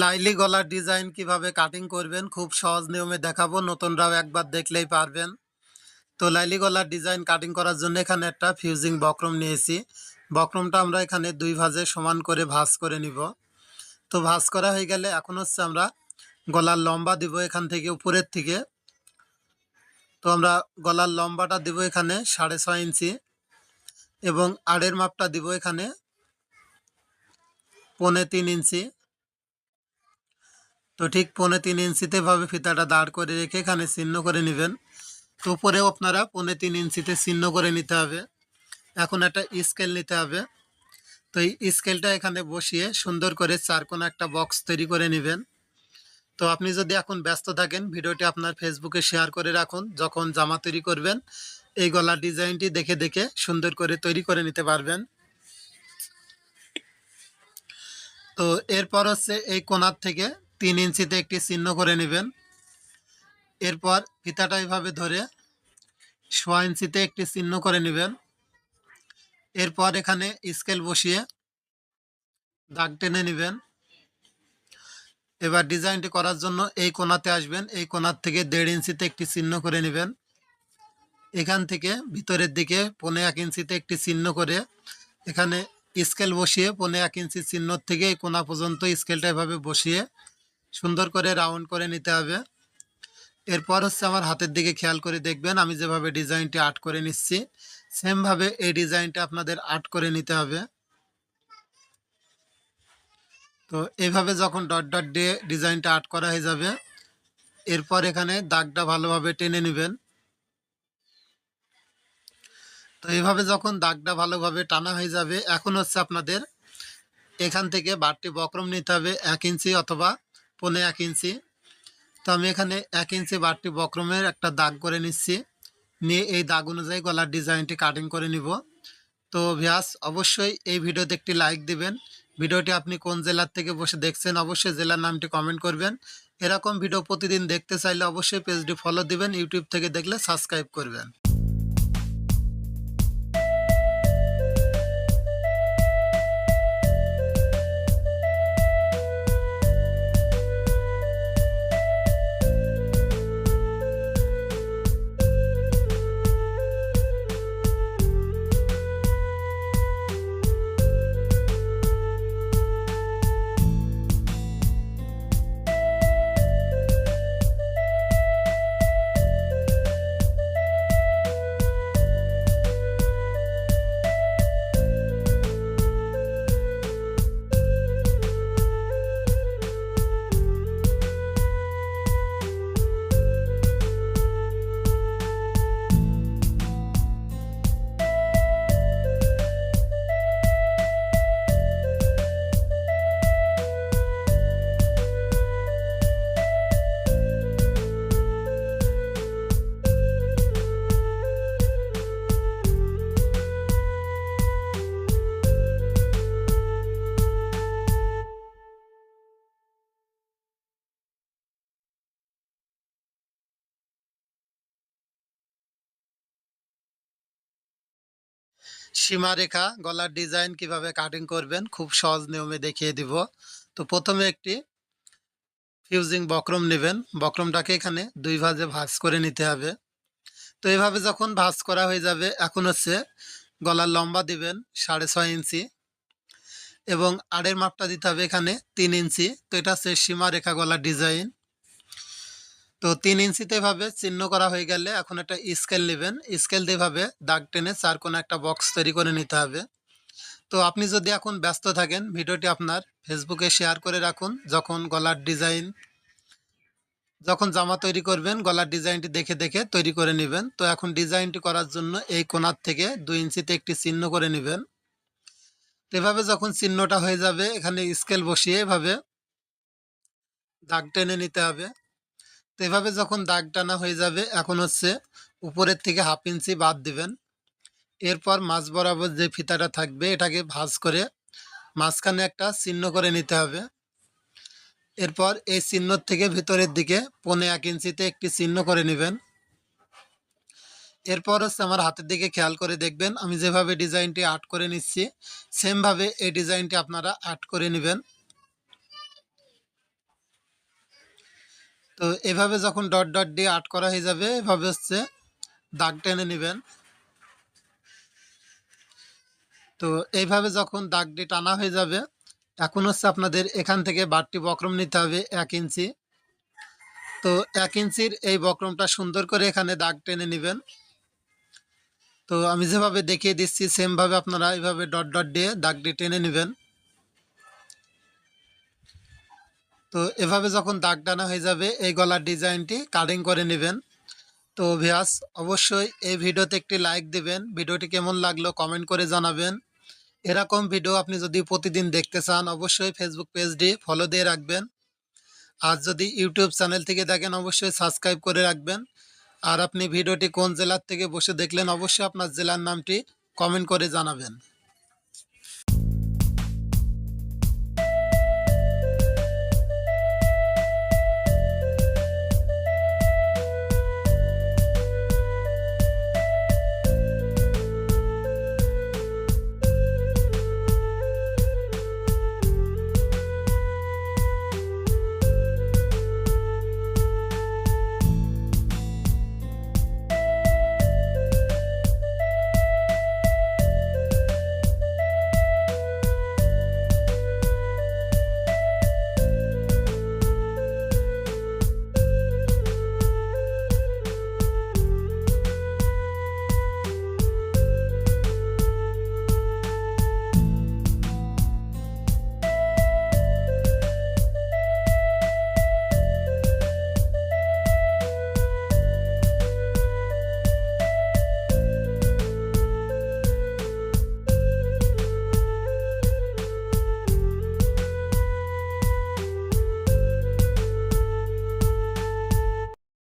লাইলি গলার ডিজাইন কীভাবে কাটিং করবেন, খুব সহজ নিয়মে দেখাবো, নতুনরাও একবার দেখলেই পারবেন। তো লাইলি গলার ডিজাইন কাটিং করার জন্য এখানে একটা ফিউজিং বক্রম নিয়েছি। বক্রমটা আমরা এখানে দুই ভাজে সমান করে ভাঁজ করে নিব। তো ভাঁজ করা হয়ে গেলে এখন হচ্ছে আমরা গলার লম্বা দিব এখান থেকে উপরের থেকে। তো আমরা গলার লম্বাটা দিব এখানে সাড়ে ছয় ইঞ্চি এবং আড়ের মাপটা দিব এখানে পৌনে তিন ইঞ্চি। তো ঠিক পৌনে তিন ইঞ্চিতে ভাবে ফিতাটা দাঁড় করে রেখে এখানে চিহ্ন করে নেবেন। তো উপরেও আপনারা পৌনে তিন ইঞ্চিতে চিহ্ন করে নিতে হবে। এখন একটা স্কেল নিতে হবে। তো এই স্কেলটা এখানে বসিয়ে সুন্দর করে চারকোনা একটা বক্স তৈরি করে নেবেন। তো আপনি যদি এখন ব্যস্ত থাকেন, ভিডিওটি আপনার ফেসবুকে শেয়ার করে রাখুন। যখন জামা তৈরি করবেন, এই গলার ডিজাইনটি দেখে দেখে সুন্দর করে তৈরি করে নিতে পারবেন। তো এরপর হচ্ছে এই কোনার থেকে তিন ইঞ্চিতে একটি চিহ্ন করে নেবেন। এরপর ফিতাটা এইভাবে ধরে সোয়া ইঞ্চিতে একটি চিহ্ন করে নেবেন। এরপর এখানে স্কেল বসিয়ে দাগ টেনে নেবেন। এবার ডিজাইনটি করার জন্য এই কোনাতে আসবেন। এই কোনার থেকে দেড় ইঞ্চিতে একটি চিহ্ন করে নেবেন। এখান থেকে ভিতরের দিকে পনে এক ইঞ্চিতে একটি চিহ্ন করে এখানে স্কেল বসিয়ে পনে এক ইঞ্চি চিহ্ন থেকে এই কোনা পর্যন্ত স্কেলটা এভাবে বসিয়ে সুন্দর করে রাউন্ড করে নিতে হবে। এরপর হচ্ছে আমার হাতের দিকে খেয়াল করে দেখবেন, আমি যেভাবে ডিজাইনটি আর্ট করে নিচ্ছি সেমভাবে এই ডিজাইনটা আপনাদের আর্ট করে নিতে হবে। তো এইভাবে যখন ডট ডট দিয়ে ডিজাইনটা আর্ট করা হয়ে যাবে, এরপর এখানে দাগটা ভালোভাবে টেনে নেবেন। তো এইভাবে যখন দাগটা ভালোভাবে টানা হয়ে যাবে, এখন হচ্ছে আপনাদের এখান থেকে বাড়তি বক্রম নিতে হবে, এক ইঞ্চি অথবা পনে এক ইঞ্চি। তো আমি এখানে এক ইঞ্চি বাড়তি বক্রমের একটা দাগ করে নিচ্ছি। নিয়ে এই দাগ অনুযায়ী গলার ডিজাইনটি কাটিং করে নিব। তো ভিয়াস অবশ্যই এই ভিডিওতে একটি লাইক দিবেন। ভিডিওটি আপনি কোন জেলার থেকে বসে দেখছেন, অবশ্যই জেলার নামটি কমেন্ট করবেন। এরকম ভিডিও প্রতিদিন দেখতে চাইলে অবশ্যই পেজটি ফলো দিবেন ইউটিউব থেকে দেখলে সাবস্ক্রাইব করবেন। সীমারেখা, গলার ডিজাইন কীভাবে কাটিং করবেন, খুব সহজ নিয়মে দেখিয়ে দিব। তো প্রথমে একটি ফিউজিং বক্রম নেবেন। বক্রমটাকে এখানে দুই ভাজে ভাঁজ করে নিতে হবে। তো এভাবে যখন ভাঁজ করা হয়ে যাবে, এখন হচ্ছে গলার লম্বা দিবেন সাড়ে ছয় ইঞ্চি এবং আড়ের মাপটা দিতে হবে এখানে তিন ইঞ্চি। তো এটা হচ্ছে সীমারেখা গলার ডিজাইন তো তিন ইঞ্চিতে ভাবে চিহ্ন করা হয়ে গেলে এখন একটা স্কেল নেবেন। স্কেল দিয়ে ভাবে দাগ টেনে চার কোনো একটা বক্স তৈরি করে নিতে হবে। তো আপনি যদি এখন ব্যস্ত থাকেন, ভিডিওটি আপনার ফেসবুকে শেয়ার করে রাখুন। যখন গলার ডিজাইন যখন জামা তৈরি করবেন, গলার ডিজাইনটি দেখে দেখে তৈরি করে নেবেন। তো এখন ডিজাইনটি করার জন্য এই কোনার থেকে দুই ইঞ্চিতে একটি চিহ্ন করে নেবেন। এভাবে যখন চিহ্নটা হয়ে যাবে, এখানে স্কেল বসিয়ে এভাবে দাগ টেনে নিতে হবে। এভাবে যখন দাগ টানা হয়ে যাবে, এখন হচ্ছে উপরের থেকে হাফ ইঞ্চি বাদ দিবেন। এরপর মাছ বরাবর যে ফিতাটা থাকবে, এটাকে ভাজ করে মাঝখানে একটা চিহ্ন করে নিতে হবে। এরপর এই চিহ্ন থেকে ভিতরের দিকে পনে এক ইঞ্চিতে একটি চিহ্ন করে নেবেন। এরপর হচ্ছে আমার হাতের দিকে খেয়াল করে দেখবেন, আমি যেভাবে ডিজাইনটি আর্ট করে নিচ্ছি, সেমভাবে এই ডিজাইনটি আপনারা আর্ট করে নেবেন। তো এভাবে যখন ডট ডট দিয়ে আর্ট করা হয়ে যাবে, এভাবে হচ্ছে দাগ টেনে নেবেন। তো এইভাবে যখন দাগটি টানা হয়ে যাবে, এখন হচ্ছে আপনাদের এখান থেকে বাড়তি বক্রম নিতে হবে এক ইঞ্চি। তো এক ইঞ্চির এই বক্রমটা সুন্দর করে এখানে দাগ টেনে নেবেন। তো আমি যেভাবে দেখিয়ে দিচ্ছি, সেমভাবে আপনারা এইভাবে ডট ডট দিয়ে দাগটি টেনে নেবেন। তো এভাবে যখন দাগ টানা হয়ে যাবে, এই গলার ডিজাইনটি কাটিং করে নেবেন। তো ভিয়াস অবশ্যই এই ভিডিওতে একটি লাইক দিবেন। ভিডিওটি কেমন লাগল কমেন্ট করে জানাবেন। এরকম ভিডিও আপনি যদি প্রতিদিন দেখতে চান, অবশ্যই ফেসবুক পেজটি ফলো দিয়ে রাখবেন। আর যদি ইউটিউব চ্যানেল থেকে দেখেন, অবশ্যই সাবস্ক্রাইব করে রাখবেন। আর আপনি ভিডিওটি কোন জেলার থেকে বসে দেখলেন, অবশ্যই আপনার জেলার নামটি কমেন্ট করে জানাবেন।